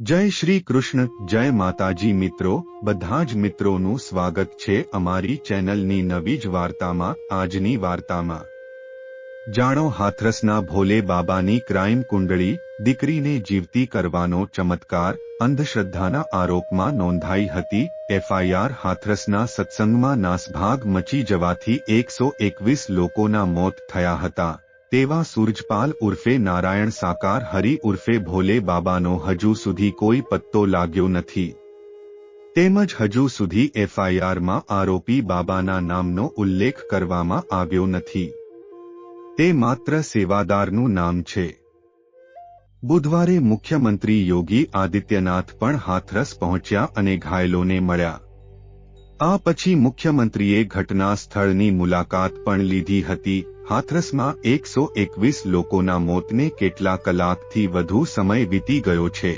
જય શ્રી કૃષ્ણ, જય માતાજી મિત્રો, બધા જ મિત્રોનું સ્વાગત છે અમારી ચેનલની નવી જ વાર્તામાં, આજની વાર્તામાં. જાણો હાથરસના ભોલે બાબાની ક્રાઇમ કુંડળી, દીકરીને જીવતી કરવાનો ચમત્કાર, અંધશ્રદ્ધાના આરોપમાં નોંધાઈ હતી, એફઆઈઆર હાથરસના સત્સંગમાં નાસભાગ મચી જવાથી એકસો એકવીસ લોકોના મોત થયા હતા. તેવા સુરજપાલ ઉર્ફે નારાયણ સાકાર, હરિ ઉર્ફે ભોલે બાબાનો હજુ સુધી કોઈ પત્તો લાગ્યો નથી. તેમજ હજુ સુધી એફઆઈઆરમાં આરોપી બાબાના નામનો ઉલ્લેખ કરવામાં આવ્યો નથી. તે માત્ર સેવાદારનું નામ છે. બુધવારે મુખ્યમંત્રી યોગી આદિત્યનાથ પણ હાથરસ પહોંચ્યા અને ઘાયલોને મળ્યા. આ પછી મુખ્યમંત્રીએ ઘટના સ્થળની મુલાકાત પણ લીધી હતી. હાથરસમાં એકસો એકવીસ લોકોના મોતને કેટલા કલાકથી વધુ સમય વીતી ગયો છે?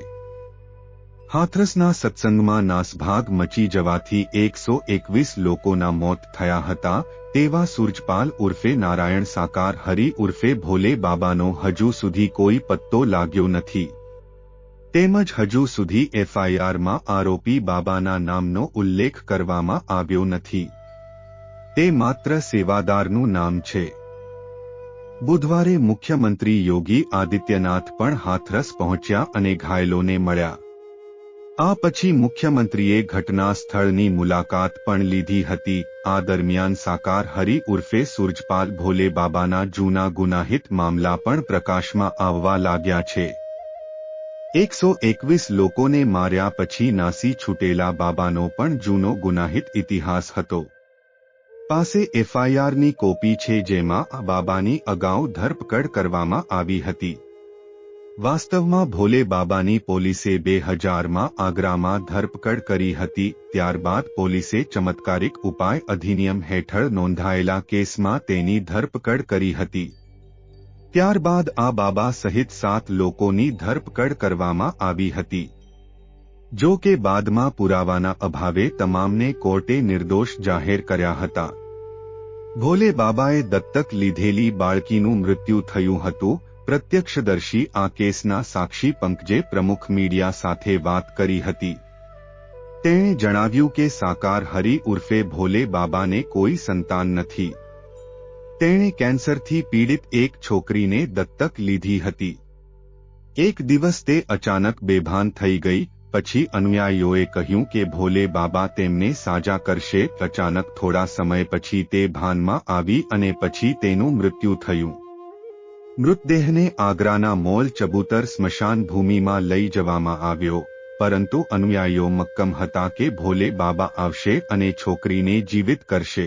હાથરસના સત્સંગમાં નાસભાગ મચી જવાથી એકસો એકવીસ લોકોના મોત થયા હતા તેવા સુરજપાલ ઉર્ફે નારાયણ સાકાર, હરિ ઉર્ફે ભોલે બાબાનો હજુ સુધી કોઈ પત્તો લાગ્યો નથી. તેમજ હજુ સુધી એફઆઈઆરમાં આરોપી બાબાના નામનો ઉલ્લેખ કરવામાં આવ્યો નથી. તે માત્ર સેવાદારનું નામ છે. બુધવારે મુખ્યમંત્રી યોગી આદિત્યનાથ પણ હાથરસ પહોંચ્યા અને ઘાયલોને મળ્યા. આ પછી મુખ્યમંત્રીએ ઘટના સ્થળની મુલાકાત પણ લીધી હતી. આ દરમિયાન સાકાર હરિ ઉર્ફે સુરજપાલ ભોલે બાબાના જૂના ગુનાહિત મામલા પણ પ્રકાશમાં આવવા લાગ્યા છે. એકસો એકવીસ લોકોને માર્યા પછી નાસી છૂટેલા બાબાનો પણ જૂનો ગુનાહિત ઇતિહાસ હતો. પાસે એફઆઈઆરની કોપી છે જેમાં આ બાબાની અગાઉ ધરપકડ કરવામાં આવી હતી. વાસ્તવમાં ભોલે બાબાની પોલીસે બે હજારમાં આગ્રામાં ધરપકડ કરી હતી, ત્યારબાદ પોલીસે ચમત્કારિક ઉપાય અધિનિયમ હેઠળ નોંધાયેલા કેસમાં તેની ધરપકડ કરી હતી. ત્યારબાદ આ બાબા સહિત સાત લોકોની ધરપકડ કરવામાં આવી હતી. જો કે બાદમાં પુરાવાના અભાવે તમામને કોર્ટે નિર્દોષ જાહેર કર્યા હતા. ભોલે બાબાએ દત્તક લીધેલી બાળકીનું મૃત્યુ થયું હતું. પ્રત્યક્ષદર્શી આ કેસના સાક્ષી પંકજે પ્રમુખ મીડિયા સાથે વાત કરી હતી. તેણે જણાવ્યું કે સાકાર હરિ ઉર્ફે ભોલે બાબાને કોઈ સંતાન નથી. તેણે કેન્સરથી પીડિત એક છોકરીને દત્તક લીધી હતી. એક દિવસ તે અચાનક બેભાન થઈ ગઈ. પછી અનુયાયીઓએ કહ્યું કે ભોલે બાબા તેમને સાજા કરશે, અચાનક થોડા સમય પછી તે ભાનમાં આવી અને પછી તેનું મૃત્યુ થયું. મૃતદેહને આગ્રાના મોલ ચબૂતર સ્મશાન ભૂમિમાં લઈ જવામાં આવ્યો, પરંતુ અનુયાયીઓ મક્કમ હતા કે ભોલે બાબા આવશે અને છોકરીને જીવિત કરશે.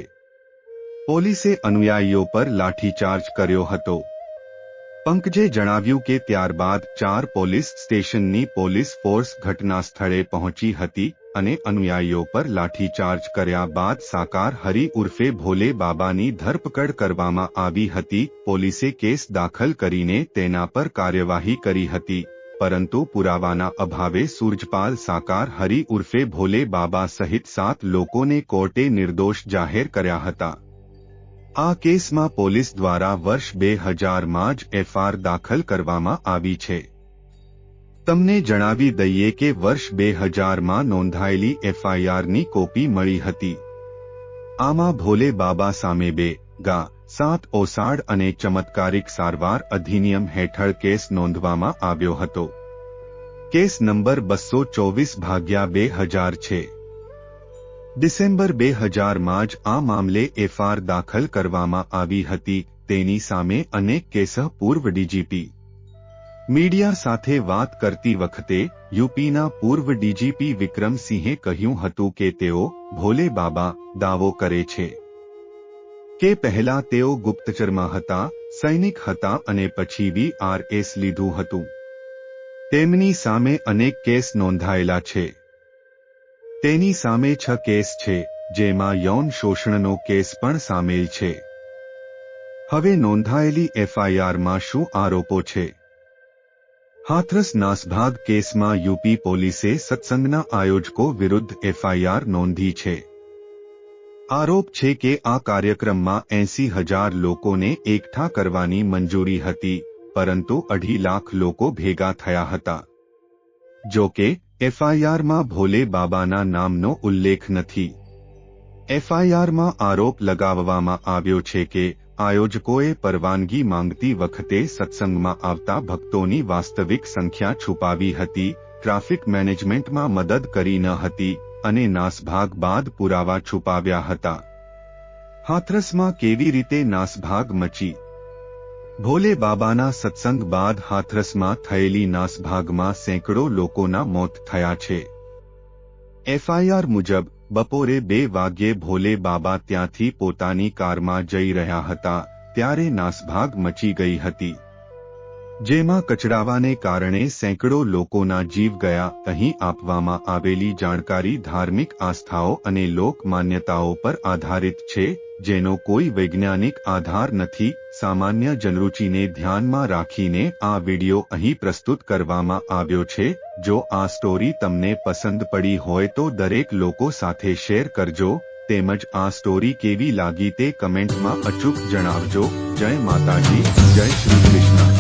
પોલીસે અનુયાયીઓ પર લાઠીચાર્જ કર્યો હતો. પંકજે જણાવ્યું કે ત્યારબાદ ચાર પોલીસ સ્ટેશનની પોલીસ ફોર્સ ઘટના સ્થળે પહોંચી હતી અને અનુયાયીઓ પર લાઠીચાર્જ કર્યા બાદ સાકાર હરી ઉર્ફે ભોલે બાબાની ધરપકડ કરવામાં આવી હતી. પોલીસે કેસ દાખલ કરીને તેના પર કાર્યવાહી કરી હતી, પરંતુ પુરાવાના અભાવે સૂરજપાલ સાકાર હરી ઉર્ફે ભોલે બાબા સહિત સાત લોકોને કોર્ટે નિર્દોષ જાહેર કર્યા હતા. આ કેસમાં પોલીસ દ્વારા વર્ષ બે હજારમાં જ એફઆર દાખલ કરવામાં આવી છે. તમને જણાવી દઈએ કે વર્ષ બે હજારમાં નોંધાયેલી એફઆઈઆરની કોપી મળી હતી. આમાં ભોલે બાબા સામે બે, ગા, સાત ઓસાડ અને ચમત્કારિક સારવાર અધિનિયમ હેઠળ કેસ નોંધવામાં આવ્યો હતો. કેસ નંબર બસો ચોવીસ ભાગ્યા બે હજાર છે. ડિસેમ્બર બે હજારમાં જ આ મામલે એફઆર દાખલ કરવામાં આવી હતી. તેની સામે અનેક કેસ પૂર્વ ડીજીપી મીડિયા સાથે વાત કરતી વખતે યુપીના પૂર્વ ડીજીપી વિક્રમસિંહે કહ્યું હતું કે તેઓ ભોલે બાબા દાવો કરે છે કે પહેલા તેઓ ગુપ્તચરમાં હતા, સૈનિક હતા અને પછી વીઆરએસ લીધું હતું. તેમની સામે અનેક કેસ નોંધાયેલા છે. તેની સામે છ કેસ છે, જેમાં યૌન શોષણનો કેસ પણ સામેલ છે. હવે નોંધાયેલી એફઆઈઆરમાં શું આરોપો છે? હાથરસ નાસભાગ કેસમાં યુપી પોલીસે સત્સંગના આયોજકો વિરુદ્ધ એફઆઈઆર નોંધી છે. આરોપ છે કે આ કાર્યક્રમમાં એંસી હજાર લોકોને એકઠા કરવાની મંજૂરી હતી, પરંતુ અઢી લાખ લોકો ભેગા થયા હતા. જો કે એફઆઈઆરમાં ભોલે બાબાના નામનો ઉલ્લેખ નથી. એફઆઈઆરમાં આરોપ લગાવવામાં આવ્યો છે કે આયોજકોએ પરવાનગી માંગતી વખતે સત્સંગમાં આવતા ભક્તોની વાસ્તવિક સંખ્યા છુપાવી હતી, ટ્રાફિક મેનેજમેન્ટમાં મદદ કરી ન હતી અને નાસભાગ બાદ પુરાવા છુપાવ્યા હતા. હાથરસમાં કેવી રીતે નાસભાગ મચી? ભોલે બાબાના સત્સંગ બાદ હાથરસમાં થયેલી નાસભાગમાં સેંકડો લોકોના મોત થયા છે. એફઆઈઆર મુજબ, બપોરે બે વાગ્યે ભોલે બાબા ત્યાંથી પોતાની કારમાં જઈ રહ્યા હતા, ત્યારે નાસભાગ મચી ગઈ હતી. જેમાં કચડાવાને કારણે સેંકડો લોકોના જીવ ગયા, અહીં આપવામાં આવેલી જાણકારી ધાર્મિક આસ્થાઓ અને લોક માન્યતાઓ પર આધારિત છે, જેનો કોઈ વૈજ્ઞાનિક આધાર નથી સામાન્ય જનરૂચિને ધ્યાનમાં રાખીને આ વિડિયો અહીં પ્રસ્તુત કરવામાં આવ્યો છે. જો આ સ્ટોરી તમને પસંદ પડી હોય તો દરેક લોકો સાથે શેર કરજો. તેમજ આ સ્ટોરી કેવી લાગી તે કમેન્ટમાં અચૂક જણાવજો. જય માતાજી, જય શ્રી કૃષ્ણ.